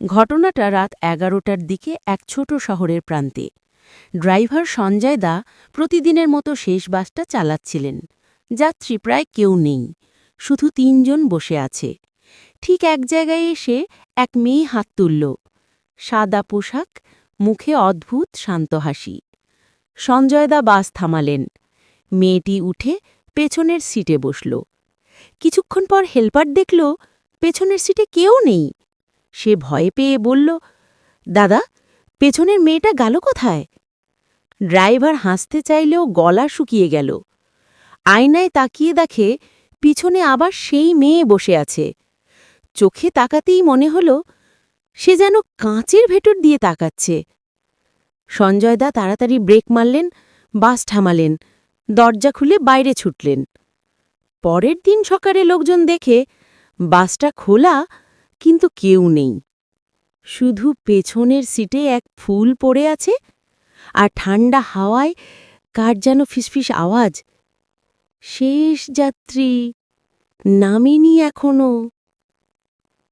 ঘটনাটা রাত এগারোটার দিকে এক ছোট শহরের প্রান্তে। ড্রাইভার সঞ্জয় দা প্রতিদিনের মতো শেষ বাসটা চালাচ্ছিলেন। যাত্রী প্রায় কেউ নেই, শুধু তিনজন বসে আছে। ঠিক এক জায়গায় এসে এক মেয়ে হাত তুলল। সাদা পোশাক, মুখে অদ্ভুত শান্ত হাসি। সঞ্জয়দা বাস থামালেন। মেয়েটি উঠে পেছনের সিটে বসল। কিছুক্ষণ পর হেলপার দেখল, পেছনের সিটে কেউ নেই। সে ভয় পেয়ে বলল, দাদা, পেছনের মেয়েটা গেল কোথায়? ড্রাইভার হাসতে চাইলেও গলা শুকিয়ে গেল। আয়নায় তাকিয়ে দেখে পিছনে আবার সেই মেয়ে বসে আছে। চোখে তাকাতেই মনে হল, সে যেন কাঁচের ভেতর দিয়ে তাকাচ্ছে। সঞ্জয়দা তাড়াতাড়ি ব্রেক মারলেন, বাস থামালেন, দরজা খুলে বাইরে ছুটলেন। পরের দিন সকালে লোকজন দেখে বাসটা খোলা কিন্তু কেউ নেই। শুধু পেছনের সিটে এক ফুল পড়ে আছে আর ঠান্ডা হাওয়ায় কার যেন ফিসফিস আওয়াজ। শেষ যাত্রী নামিনি এখনও।